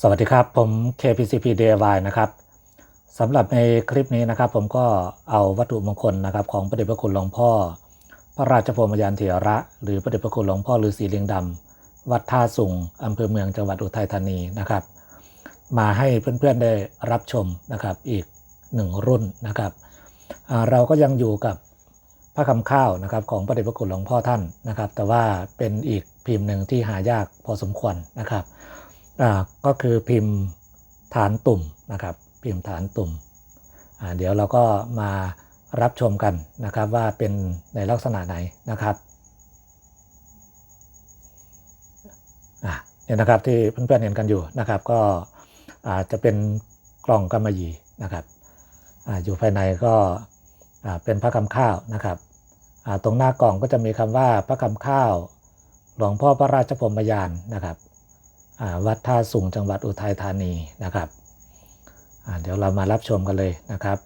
สวัสดีครับ ผม KPCP DIY นะครับสำหรับในคลิปนี้นะครับ ผมก็เอาวัตถุมงคลนะครับของพระเดชพระคุณหลวงพ่อ พระราชพรมยานเถระ หรือพระเดชพระคุณหลวงพ่อฤาษีเลิงดำวัดท่าสุงอำเภอเมืองจังหวัดอุทัยธานีนะครับ มาให้เพื่อนๆได้รับชมนะครับอีกหนึ่งรุ่นนะครับเราก็ยังอยู่กับพระคำข้าวนะครับของพระเดชพระคุณหลวงพ่อท่านนะครับ แต่ว่าเป็นอีกพิมพ์หนึ่งที่หายากพอสมควรนะครับ ก็คือพิมพ์ฐานตุ่มนะครับ พิมพ์ฐานตุ่ม เดี๋ยวเราก็มารับชมกันนะครับว่าเป็นในลักษณะไหนนะครับเนี่ยนะครับที่เพื่อนๆเห็นกันอยู่นะครับ ก็อาจจะเป็นกล่องกำมะหยี่นะครับออยู่ภายในก็เป็นพระคำข้าวนะครับตรงหน้ากล่องก็จะมีคำว่าพระคำข้าว หลวงพ่อพระราชพรมยานนะครับ วัดท่าสุงจังหวัดอุทัยธานีนะครับเดี๋ยวเรามารับชมกันเลยนะครับ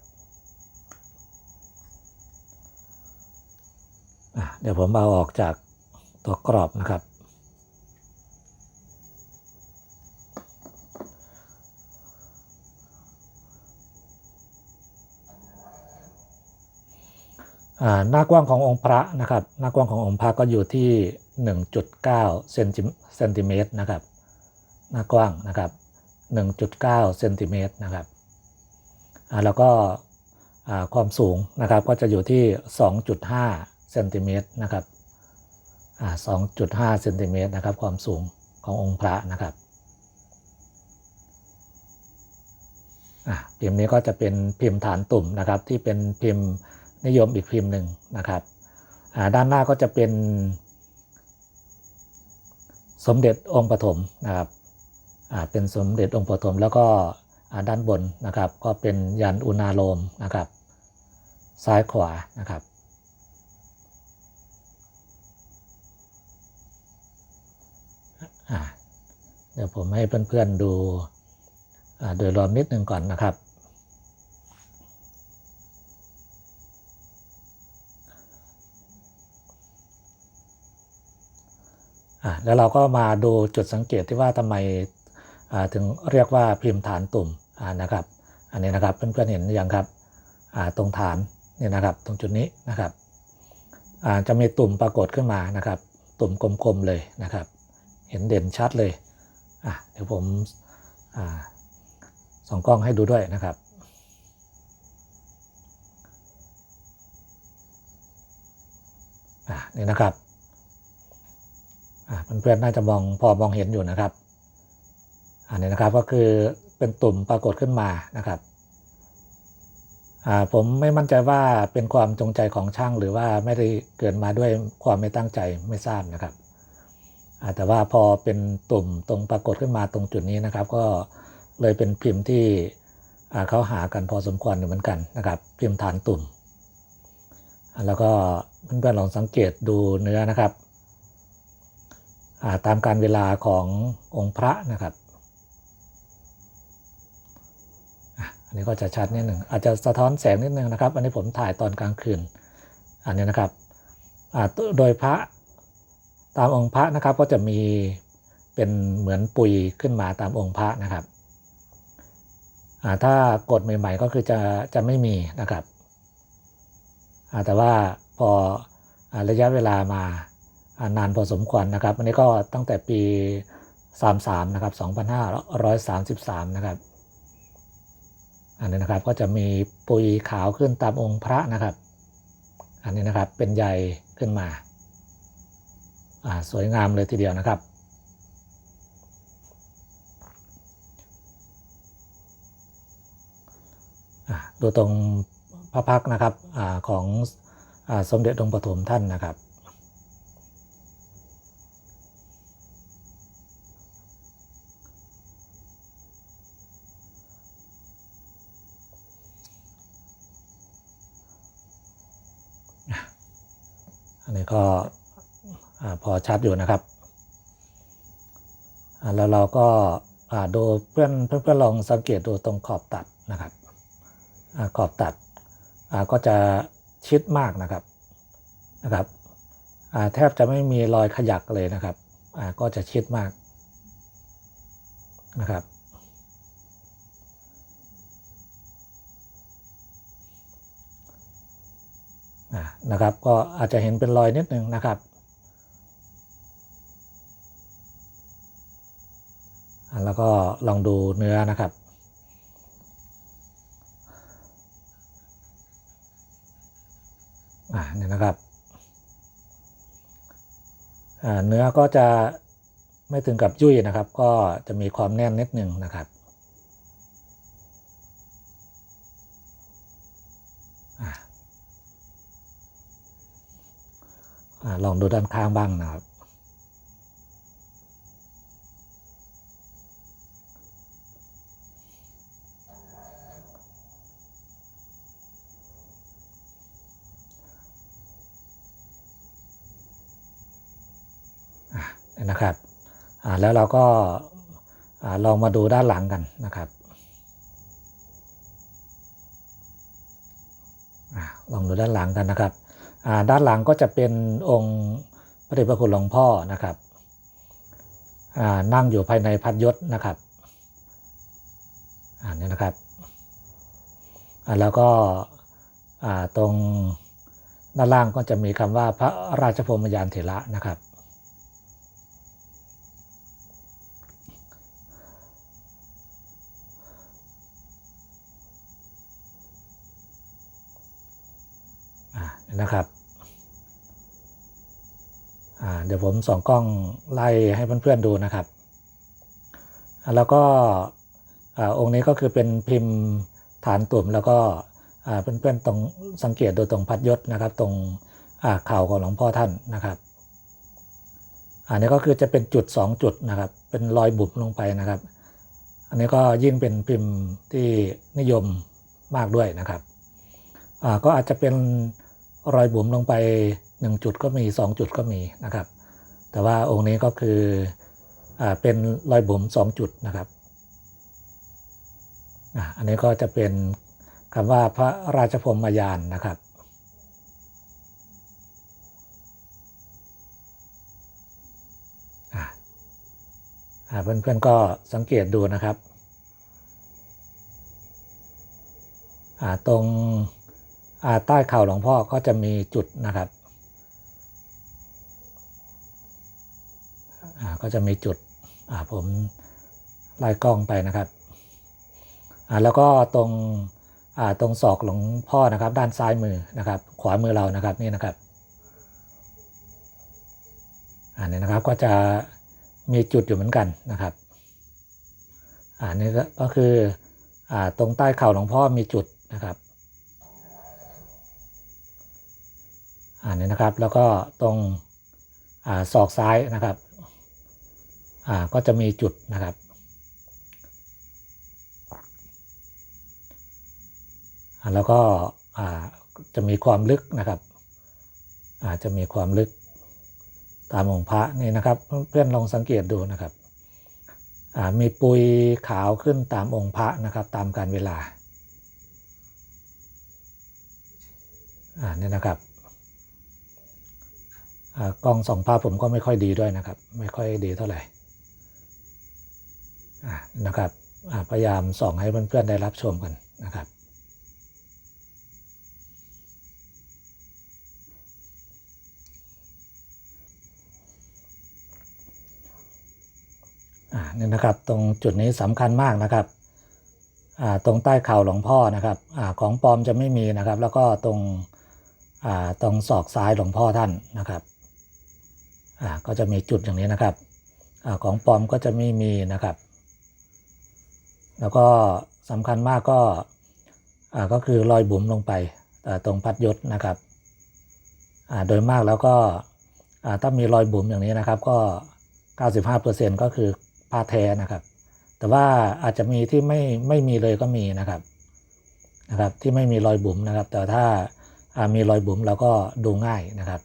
เดี๋ยวผมเอาออกจากตัวกรอบนะครับ หน้ากว้างขององค์พระนะครับ หน้ากว้างขององค์พระก็อยู่ที่ 1.9เซนติเซนติเมตรนะครับ หน้ากว้างนะครับ 1.9เซนติเมตรนะครับแล้วก็ความสูงนะครับก็จะอยู่ที่ 2.5เซนติเมตรนะครับอ่า2.5เซนติเมตรนะครับความสูงขององค์พระนะครับพิมพ์นี้ก็จะเป็นพิมพ์ฐานตุ่มนะครับที่เป็นพิมพ์นิยมอีกพิมพ์หนึ่งนะครับด้านหน้าก็จะเป็นสมเด็จองค์ปฐมนะครับ เป็นสมเด็จองค์ปฐมแล้วก็ด้านบนนะครับ ก็เป็นยันอุณาโลมนะครับ ซ้ายขวานะครับอ่าเดี๋ยวผมให้เพื่อนๆดูอ่าโดยรวมนิดนึงก่อนนะครับอะแล้วเราก็มาดูจุดสังเกตที่ว่าทำไม ถึงเรียกว่าพิมพ์ฐานตุ่มนะครับ อันนี้นะครับเพื่อนๆเห็นหรือยังครับตรงฐานเนี่ยนะครับ ตรงจุดนี้นะครับจะมีตุ่มปรากฏขึ้นมานะครับ ตุ่มกลมๆเลยนะครับ เห็นเด่นชัดเลยเดี๋ยวผมส่องกล้องให้ดูด้วยนะครับนี่นะครับอ่าเพื่อนๆน่าจะมองพอมองเห็นอยู่นะครับ อันนี้นะครับก็คือเป็นตุ่มปรากฏขึ้นมานะครับผมไม่มั่นใจว่าเป็นความจงใจของช่างหรือว่าไม่ได้เกิดมาด้วยความไม่ตั้งใจไม่ทราบนะครับแต่ว่าพอเป็นตุ่มตรงปรากฏขึ้นมาตรงจุดนี้นะครับ ก็เลยเป็นพิมพ์ที่เขาหากันพอสมควรอยู่เหมือนกันนะครับ พิมพ์ฐานตุ่ม แล้วก็เพื่อนๆลองสังเกตดูเนื้อนะครับาตามการเวลาขององค์พระนะครับ อันนี้ก็จะชัดนิดหนึ่งอาจจะสะท้อนแสงนิดนึงนะครับ อันนี้ผมถ่ายตอนกลางคืน อันนี้นะครับโดยพระตามองค์พระนะครับก็จะมีเป็นเหมือนปุยขึ้นมาตามองค์พระนะครับถ้ากดใหม่ ๆ ก็คือจะจะไม่มีนะครับแต่ว่าพอระยะเวลามาอ่านานพอสมควรนะครับ อันนี้ก็ตั้งแต่ปี 33 นะครับ 2533 นะครับ อันนี้นะครับก็จะมีปุยขาวขึ้นตามองค์พระนะครับ อันนี้นะครับเป็นใยขึ้นมาสวยงามเลยทีเดียวนะครับ ดูตรงพระพักนะครับอของอสมเด็จองค์ปฐมท่านนะครับ อันนี้ก็อ่าพอชัดอยู่นะครับ แล้วเราก็ดูเพื่อนเพื่อนเพื่อนลองสังเกตดูตรงขอบตัดนะครับอขอบตัดก็จะชิดมากนะครับนะครับแทบจะไม่มีรอยขยักเลยนะครับก็จะชิดมากนะครับ อ่า นะครับ ก็อาจจะเห็นเป็นรอยนิดนึงนะครับแล้วก็ลองดูเนื้อนะครับ อ่าเนี่ยนะครับ เนื้อก็จะไม่ถึงกับยุ่ยนะครับ ก็จะมีความแน่นนิดนึงนะครับอ่าอ่า ลองดูด้านข้างบ้างนะครับอะนะครับแล้วเราก็ลองมาดูด้านหลังกันนะครับลองดูด้านหลังกันนะครับ ด้านหลังก็จะเป็นองค์พระเดชพระคุณหลวงพ่อนะครับนั่งอยู่ภายในพัดยศนะครับอันนี่นะครับแล้วก็ตรงด้านล่างก็จะมีคำว่าพระราชพรมยานเถระนะครับ อ่า นะครับเดี๋ยวผมส่องกล้องไล่ให้เพื่อนๆดูนะครับ แล้วก็อองค์นี้ก็คือเป็นพิมพ์ฐานตุ่มแล้วก็อ่าเพื่อนๆตรงสังเกตดูตรงพัดยศนะครับ ตรงเข่าของหลวงพ่อท่านนะครับ อันนี้ก็คือจะเป็นจุด 2 จุดนะครับ เป็นรอยบุบลงไปนะครับ อันนี้ก็ยิ่งเป็นพิมพ์ที่นิยมมากด้วยนะครับก็อาจจะเป็น รอยบุ๋มลงไป 1 จุดก็มี 2 จุดก็มีนะครับ แต่ว่าองค์นี้ก็คืออเป็นรอยบุ๋ม2 จุดนะครับอันนี้ก็จะเป็นคำว่าพระราชพรมยานนะครับเพื่อนๆก็สังเกตดูนะครับ ตรง ใต้เข่าหลวงพ่อก็จะมีจุดนะครับก็จะมีจุดผมไล่กล้องไปนะครับแล้วก็ตรงตรงศอกหลวงพ่อนะครับ ด้านซ้ายมือนะครับ ขวามือเรานะครับนี่นะครับอันนี้นะครับก็จะมีจุดอยู่เหมือนกันนะครับอ่านี่ก็คืออตรงใต้เข่าหลวงพ่อมีจุดนะครับ อ่านี่นะครับ แล้วก็ตรงอศอกซ้ายนะครับก็จะมีจุดนะครับแล้วก็จะมีความลึกนะครับอาจจะมีความลึกตามองพระนี่นะครับ เพื่อนลองสังเกตดูนะครับมีปุยขาวขึ้นตามองค์พระนะครับ ตามการเวลาอ่านี่นะครับ กล้องส่องภาพผมก็ไม่ค่อยดีด้วยนะครับ ไม่ค่อยดีเท่าไหร่นะครับพยายามส่องให้เพื่อนๆได้รับชมกันนะครับนี่นะครับตรงจุดนี้สำคัญมากนะครับตรงใต้เข่าหลวงพ่อนะครับอของปลอมจะไม่มีนะครับ แล้วก็ตรงตรงศอกซ้ายหลวงพ่อท่านนะครับ ก็จะมีจุดอย่างนี้นะครับอของปลอมก็จะไม่มีนะครับ แล้วก็สำคัญมากก็ก็คือรอยบุ๋มลงไปตรงพัดยศนะครับโดยมากแล้วก็ถ้ามีรอยบุ๋มอย่างนี้นะครับ ก็ 95%ก็คือผ้าแท้นะครับ แต่ว่าอาจจะมีที่ไม่ไม่มีเลยก็มีนะครับนะครับ ที่ไม่มีรอยบุ๋มนะครับ แต่ถ้ามีรอยบุ๋มเราก็ดูง่ายนะครับ